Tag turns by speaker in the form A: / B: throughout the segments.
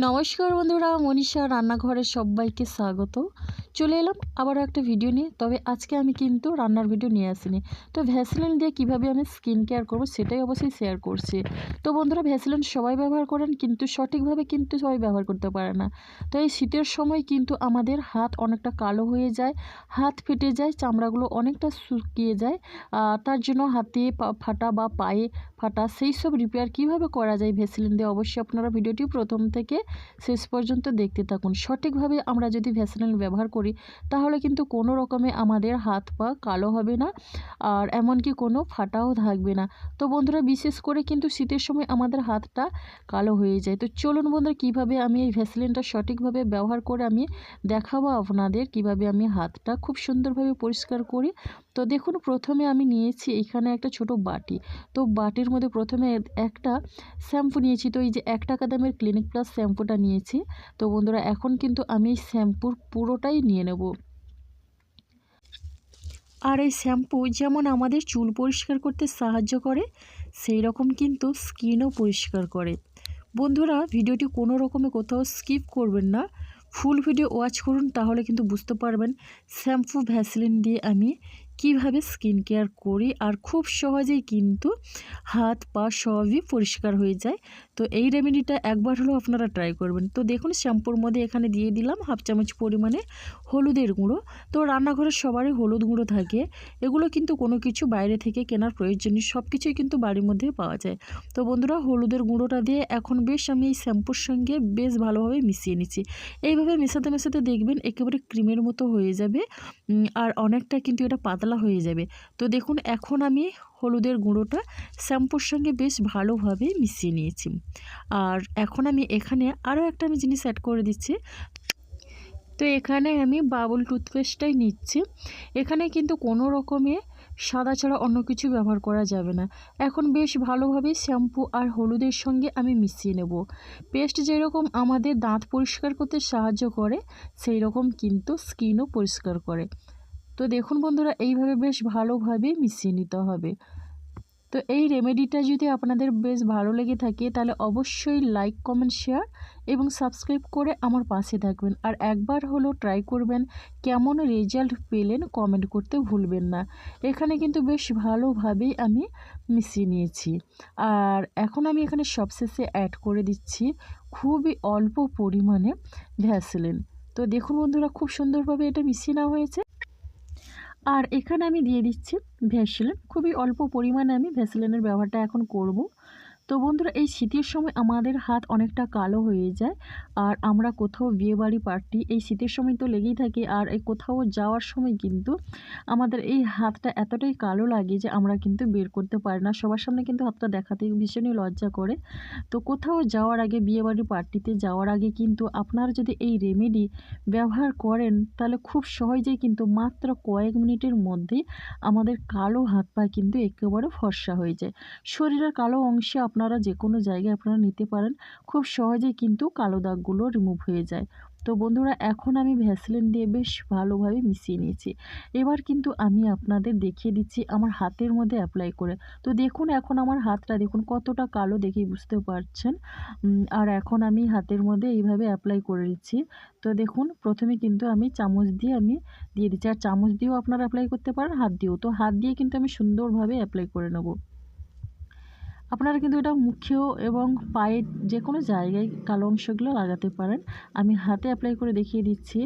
A: নমস্কার বন্ধুরা মনীষা রান্নাঘরে সবাইকে স্বাগত। চলে এলাম আবারও একটা ভিডিও নিয়ে। তবে আজকে আমি কিন্তু রান্নার ভিডিও নিয়ে আসিনি। তো ভ্যাসলিন দিয়ে কীভাবে আমি স্কিন কেয়ার করব সেটাই অবশ্যই শেয়ার করছি। তো বন্ধুরা ভ্যাসলিন সবাই ব্যবহার করেন, কিন্তু সঠিকভাবে কিন্তু সবাই ব্যবহার করতে পারে না। তো এই শীতের সময় কিন্তু আমাদের হাত অনেকটা কালো হয়ে যায়, হাত ফেটে যায়, চামড়াগুলো অনেকটা শুকিয়ে যায় তার জন্য হাতে ফাটা বা পায়ে ফাটা সেই সব রিপেয়ার কীভাবে করা যায় ভ্যাসলিন দিয়ে অবশ্যই আপনারা ভিডিওটি প্রথম থেকে শেষ পর্যন্ত দেখতে থাকুন। সঠিকভাবে আমরা যদি ভ্যাসলিন ব্যবহার করি তাহলে কিন্তু কোনো রকমে আমাদের হাত পা কালো হবে না আর এমনকি কোনো ফাটাও থাকবে না। তো বন্ধুরা, বিশেষ করে কিন্তু শীতের সময় আমাদের হাতটা কালো হয়ে যায়। তো চলুন বন্ধুরা, কীভাবে আমি এই ভ্যাসলিনটা সঠিকভাবে ব্যবহার করে আমি দেখাবো আপনাদের কীভাবে আমি হাতটা খুব সুন্দরভাবে পরিষ্কার করি। তো দেখুন, প্রথমে আমি নিয়েছি এখানে একটা ছোট বাটি। তো বাটির মধ্যে প্রথমে একটা শ্যাম্পু নিয়েছি। তো এই যে এক টাকা দামের ক্লিনিক প্লাস শ্যাম্পুটা নিয়েছি। তো বন্ধুরা, এখন কিন্তু আমি এই শ্যাম্পুর পুরোটাই নিয়ে নেব। আর এই শ্যাম্পু যেমন আমাদের চুল পরিষ্কার করতে সাহায্য করে, সেই রকম কিন্তু স্কিনও পরিষ্কার করে। বন্ধুরা, ভিডিওটি কোনো রকমে কোথাও স্কিপ করবেন না। ফুল ভিডিও ওয়াচ করুন, তাহলে কিন্তু বুঝতে পারবেন শ্যাম্পু ভ্যাসলিন দিয়ে আমি কীভাবে স্কিন কেয়ার করি আর খুব সহজেই কিন্তু হাত পা সবই পরিষ্কার হয়ে যায়। তো এই রেমেডিটা একবার হলেও আপনারা ট্রাই করবেন। তো দেখুন শ্যাম্পুর মধ্যে এখানে দিয়ে দিলাম হাফ চামচ পরিমাণে হলুদের গুঁড়ো। তো রান্নাঘরের সবারই হলুদ গুঁড়ো থাকে। এগুলো কিন্তু কোনো কিছু বাইরে থেকে কেনার প্রয়োজন নেই। সব কিছুই কিন্তু বাড়ির মধ্যে পাওয়া যায়। তো বন্ধুরা, হলুদের গুঁড়োটা দিয়ে এখন বেশ আমি এই শ্যাম্পুর সঙ্গে বেশ ভালোভাবে মিশিয়ে নিচ্ছি। এইভাবে মেশাতে মেশাতে দেখবেন একেবারে ক্রিমের মতো হয়ে যাবে। আর অনেকটা কিন্তু এটা পাতলা হয়ে যাবে। তো দেখুন, এখন আমি হলুদের গুঁড়োটা শ্যাম্পুর সঙ্গে বেশ ভালোভাবে মিশিয়ে নিয়েছি। আর এখন আমি এখানে আরও একটা আমি জিনিস অ্যাড করে দিচ্ছি। তো এখানে আমি বাবুল টুথপেস্টটাই নিচ্ছি। এখানে কিন্তু কোনো রকমে সাদা ছাড়া অন্য কিছু ব্যবহার করা যাবে না। এখন বেশ ভালোভাবে শ্যাম্পু আর হলুদের সঙ্গে আমি মিশিয়ে নেব। পেস্ট যেরকম আমাদের দাঁত পরিষ্কার করতে সাহায্য করে সেই রকম কিন্তু স্কিনও পরিষ্কার করে। তো দেখুন বন্ধুরা, এইভাবে বেশ ভালোভাবে মিশিয়ে নিতে হবে। তো এই রেমেডিটা যদি আপনাদের বেশ ভালো লেগে থাকে, তাহলে অবশ্যই লাইক কমেন্ট শেয়ার এবং সাবস্ক্রাইব করে আমার পাশে থাকবেন। আর একবার হলো ট্রাই করবেন, কেমন রেজাল্ট পেলেন কমেন্ট করতে ভুলবেন না। এখানে কিন্তু বেশ ভালোভাবেই আমি মিশিয়ে নিয়েছি। আর এখন আমি এখানে সবশেষে অ্যাড করে দিচ্ছি, খুবই অল্প পরিমাণে ভ্যাসলিন তো দেখুন বন্ধুরা, খুব সুন্দরভাবে এটা মিশিয়ে নেওয়া হয়েছে। আর এখানে আমি দিয়ে দিচ্ছি ভ্যাসলিন। খুবই অল্প পরিমাণে আমি ভ্যাসলিনের ব্যবহারটা এখন করব। তো বন্ধুরা, এই শীতের সময় আমাদের হাত অনেকটা কালো হয়ে যায় আর আমরা কোথাও বিয়েবাড়ি, পার্টি এই শীতের সময় তো লেগেই থাকে আর এই কোথাও যাওয়ার সময় কিন্তু আমাদের এই হাতটা এতটাই কালো লাগে যে আমরা কিন্তু বের করতে পারি না। সবার সামনে কিন্তু হাতটা দেখাতে ভীষণই লজ্জা করে। তো কোথাও যাওয়ার আগে, বিয়েবাড়ি, পার্টিতে যাওয়ার আগে কিন্তু আপনারা যদি এই রেমেডি ব্যবহার করেন, তাহলে খুব সহজেই কিন্তু মাত্র কয়েক মিনিটের মধ্যে আমাদের কালো হাত পা কিন্তু একেবারে ফর্সা হয়ে যায়। শরীরের কালো অংশে আপনারা যে কোনো জায়গায় আপনারা নিতে পারেন। খুব সহজেই কিন্তু কালো দাগগুলো রিমুভ হয়ে যায়। তো বন্ধুরা, এখন আমি ভ্যাসলিন দিয়ে বেশ ভালোভাবে মিশিয়ে নিয়েছি। এবার কিন্তু আমি আপনাদের দেখিয়ে দিচ্ছি আমার হাতের মধ্যে অ্যাপ্লাই করে। তো দেখুন, এখন আমার হাতটা দেখুন কতটা কালো দেখেই বুঝতে পারছেন। আর এখন আমি হাতের মধ্যে এইভাবে অ্যাপ্লাই করে দিচ্ছি তো দেখুন, প্রথমে কিন্তু আমি চামচ দিয়ে আমি দিয়ে দিচ্ছি। আর চামচ দিয়েও আপনারা অ্যাপ্লাই করতে পারেন, হাত দিয়েও। তো হাত দিয়ে কিন্তু আমি সুন্দরভাবে অ্যাপ্লাই করে নেব। আপনারা কিন্তু এটা মুখেও এবং পায়ের যে কোনো জায়গায় কালো অংশগুলো লাগাতে পারেন। আমি হাতে অ্যাপ্লাই করে দেখিয়ে দিচ্ছি।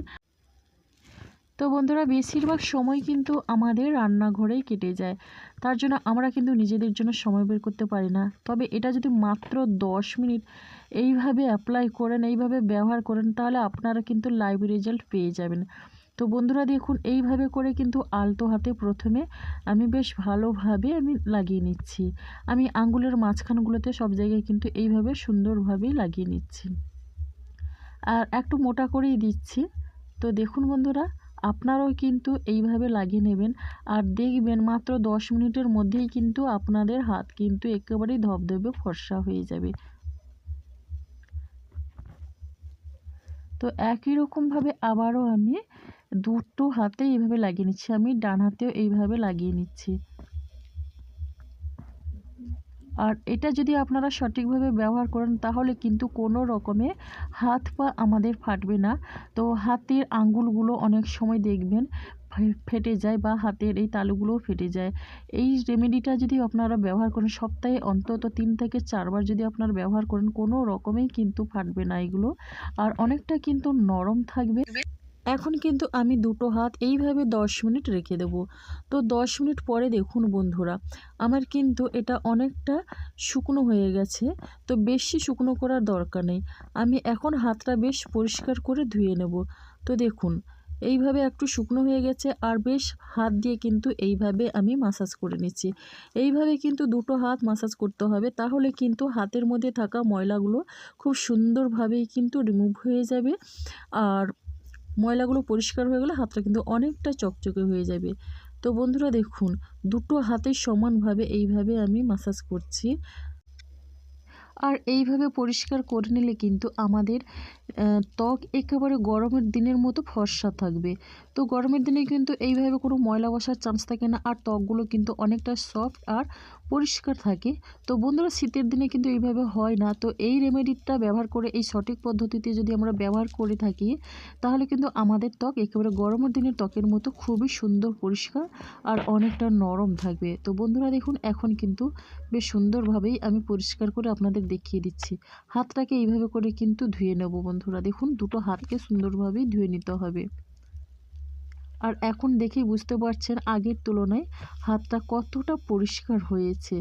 A: তো বন্ধুরা, বেশিরভাগ সময় কিন্তু আমাদের রান্নাঘরেই কেটে যায়। তার জন্য আমরা কিন্তু নিজেদের জন্য সময় বের করতে পারি না। তবে এটা যদি মাত্র দশ মিনিট এইভাবে অ্যাপ্লাই করেন, এইভাবে ব্যবহার করেন, তাহলে আপনারা কিন্তু লাইভ রেজাল্ট পেয়ে যাবেন। তো বন্ধুরা দেখুন, এইভাবে করে কিন্তু আলতো হাতে প্রথমে আমি বেশ ভালোভাবে আমি লাগিয়ে নিচ্ছি। আমি আঙ্গুলের মাঝখানগুলোতে সব জায়গায় কিন্তু এইভাবে সুন্দরভাবেই লাগিয়ে নিচ্ছি। আর একটু মোটা করেই দিচ্ছি। তো দেখুন বন্ধুরা, আপনারাও কিন্তু এইভাবে লাগিয়ে নেবেন। আর দেখবেন মাত্র দশ মিনিটের মধ্যেই কিন্তু আপনাদের হাত কিন্তু একেবারেই ধবধবে, ফর্সা হয়ে যাবে। তো একই রকমভাবে আবারও আমি দুটো হাতে এইভাবে লাগিয়ে নিচ্ছি, আমি ডান হাতেও এইভাবে লাগিয়ে নিচ্ছি। আর এটা যদি আপনারা সঠিকভাবে ব্যবহার করেন, তাহলে কিন্তু কোনো রকমে হাত পা আমাদের ফাটবে না। তো হাতের আঙ্গুলগুলো অনেক সময় দেখবেন ফেটে যায় বা হাতের এই তালুগুলোও ফেটে যায়। এই রেমেডিটা যদি আপনারা ব্যবহার করেন, সপ্তাহে অন্তত তিন থেকে চারবার যদি আপনারা ব্যবহার করেন, কোনো রকমেই কিন্তু ফাটবে না এগুলো। আর অনেকটা কিন্তু নরম থাকবে। এখন কিন্তু আমি দুটো হাত এইভাবে দশ মিনিট রেখে দেবো। তো দশ মিনিট পরে দেখুন বন্ধুরা, আমার কিন্তু এটা অনেকটা শুকনো হয়ে গেছে, তো বেশি শুকনো করার দরকার নেই। আমি এখন হাতটা বেশ পরিষ্কার করে ধুয়ে নেব। তো দেখুন, এইভাবে একটু শুকনো হয়ে গেছে আর বেশ হাত দিয়ে কিন্তু এইভাবে আমি মাসাজ করে নিচ্ছি। এইভাবে কিন্তু দুটো হাত মাসাজ করতে হবে, তাহলে কিন্তু হাতের মধ্যে থাকা ময়লাগুলো খুব সুন্দরভাবেই কিন্তু রিমুভ হয়ে যাবে। আর ময়লাগুলো পরিষ্কার হয়ে গেলে হাতটা কিন্তু অনেকটা চকচকে হয়ে যাবে। তো বন্ধুরা দেখুন, দুটো হাতে সমানভাবে এইভাবে আমি মাসাজ করছি। আর এইভাবে পরিষ্কার করে নিলে কিন্তু আমাদের ত্বক একেবারে গরমের দিনের মতো ফর্সা থাকবে। তো গরমের দিনে কিন্তু এইভাবে কোনো ময়লা বসার চান্স থাকে না, আর ত্বকগুলো কিন্তু অনেকটা সফট আর পরিষ্কার থাকে। তো বন্ধুরা, শীতের দিনে কিন্তু এইভাবে হয় না। তো এই রেমেডিটা ব্যবহার করে, এই সঠিক পদ্ধতিতে যদি আমরা ব্যবহার করে থাকি, তাহলে কিন্তু আমাদের ত্বক একেবারে গরমের দিনের ত্বকের মতো খুবই সুন্দর, পরিষ্কার আর অনেকটা নরম থাকবে। তো বন্ধুরা, দেখুন, এখন কিন্তু বেশ সুন্দরভাবেই আমি পরিষ্কার করে আপনাদের দেখিয়ে দিচ্ছি। হাতটাকে এইভাবে করে কিন্তু ধুয়ে নেব বন্ধুরা। দেখুন, দুটো হাতকে সুন্দরভাবেই ধুয়ে নিতে হবে। আর এখন দেখেই বুঝতে পারছেন আগের তুলনায় হাতটা কতটা পরিষ্কার হয়েছে।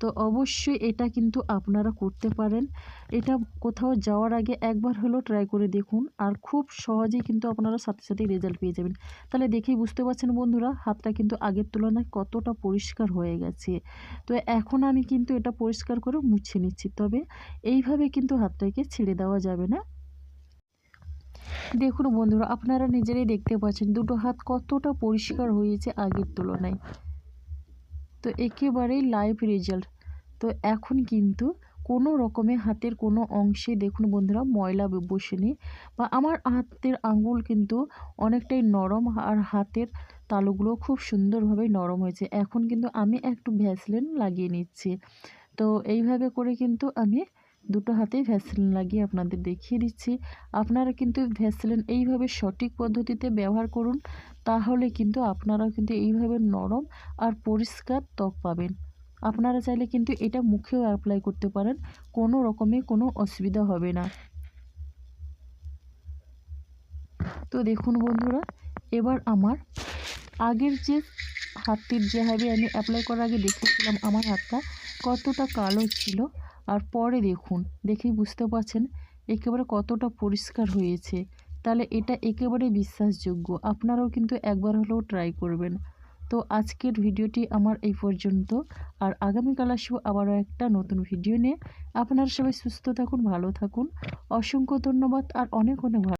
A: তো অবশ্যই এটা কিন্তু আপনারা করতে পারেন। এটা কোথাও যাওয়ার আগে একবার হলেও ট্রাই করে দেখুন আর খুব সহজেই কিন্তু আপনারা সাথে সাথে রেজাল্ট পেয়ে যাবেন। তাহলে দেখেই বুঝতে পারছেন বন্ধুরা, হাতটা কিন্তু আগের তুলনায় কতটা পরিষ্কার হয়ে গেছে। তো এখন আমি কিন্তু এটা পরিষ্কার করে মুছে নিচ্ছি। তবে এইভাবে কিন্তু হাতটাকে ছেড়ে দেওয়া যাবে না। দেখুন বন্ধুরা, আপনারা নিজেরাই দেখতে পাচ্ছেন দুটো হাত কতটা পরিষ্কার হয়েছে আগের তুলনায়। তো একেবারেই লাইভ রেজাল্ট তো এখন কিন্তু কোনো রকমে হাতের কোনো অংশে দেখুন বন্ধুরা, ময়লা বসে নেই বা আমার হাতের আঙ্গুল কিন্তু অনেকটাই নরম আর হাতের তালুগুলো খুব সুন্দরভাবে নরম হয়েছে। এখন কিন্তু আমি একটু ভ্যাসলিন লাগিয়ে নিচ্ছি। তো এইভাবে করে কিন্তু আমি দুটো হাতেই ভ্যাসলিন লাগিয়ে আপনাদের দেখিয়ে দিচ্ছি। আপনারা কিন্তু ভ্যাসলিন এইভাবে সঠিক পদ্ধতিতে ব্যবহার করুন, তাহলে কিন্তু আপনারাও কিন্তু এইভাবে নরম আর পরিষ্কার ত্বক পাবেন। আপনারা চাইলে কিন্তু এটা মুখেও অ্যাপ্লাই করতে পারেন, কোনো রকমে কোনো অসুবিধা হবে না। তো দেখুন বন্ধুরা, এবার আমার আগের যে হাতটির যেভাবে আমি অ্যাপ্লাই করার আগে দেখেছিলাম, আমার হাতটা কতটা কালো ছিল আর পরে দেখুন, দেখেই বুঝতে পারছেন একেবারে কতটা পরিষ্কার হয়েছে। তাহলে এটা একেবারে বিশ্বাসযোগ্য, আপনারাও কিন্তু একবার হলেও ট্রাই করবেন। তো আজকের ভিডিওটি আমার এই পর্যন্ত, আর আগামীকাল আসব আবারও একটা নতুন ভিডিও নিয়ে। আপনারা সবাই সুস্থ থাকুন, ভালো থাকুন। অসংখ্য ধন্যবাদ, আর অনেক অনেক